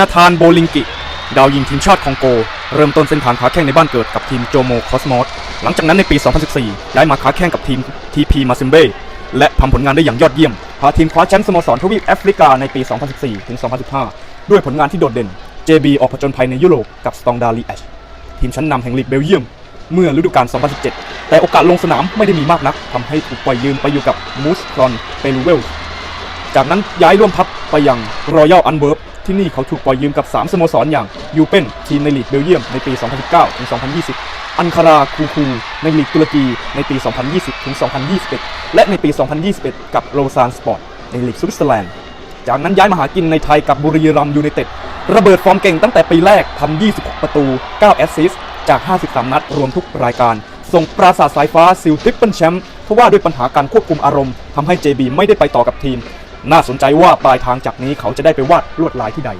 นาธานโบลิงกิ ดาวยิงทีมชาติคองโก เริ่มต้นเส้นทางค้าแข่งในบ้านเกิดกับทีมโจโมคอสมอสหลังจากนั้นในปี 2014 ย้ายมาค้าแข่งกับทีมทีพีมาซิมเบและทำผลงานได้อย่างยอดเยี่ยม พาทีมคว้าแชมป์สโมสรทวีปแอฟริกาในปี 2014 ถึง 2015 ด้วยผลงานที่โดดเด่น JB ออกผจญภัยในยุโรปกับสตองดาลีแอชทีมชั้นนำแห่งลีกเบลเยียม เมื่อฤดูกาล 2017 แต่โอกาสลงสนามไม่ได้มีมากนักทำให้ถูกปล่อยยืมไปอยู่กับมูสครอนเปรูเวล จากนั้นย้ายร่วมทัพไปยังรอยัลอันเวิร์บ ที่นี่เขาถูกปล่อยยืมกับ 3 สโมสรอย่างยูเป็นทีมในลีกเบลเยียมในปี 2019ถึง2020 อันคาราคูคู ในลีกตุรกีในปี 2020ถึง2021 และในปี 2021 กับโรซานสปอร์ตในลีกสวิตเซอร์แลนด์ จากนั้นย้ายมาหากินในไทยกับบุรีรัมย์ยูไนเต็ดระเบิดฟอร์มเก่งตั้งแต่ปีแรกทำ26 ประตู 9 แอสซิสต์จาก 53 นัดรวมทุกรายการ ส่งปราสาทสายฟ้าซิลทริปเปิลแชมป์ทว่าด้วยปัญหาการควบคุมอารมณ์ทำให้ JB ไม่ได้ไปต่อกับทีม น่าสนใจว่าปลายทางจากนี้เขาจะได้ไปวาดลวดลายที่ใด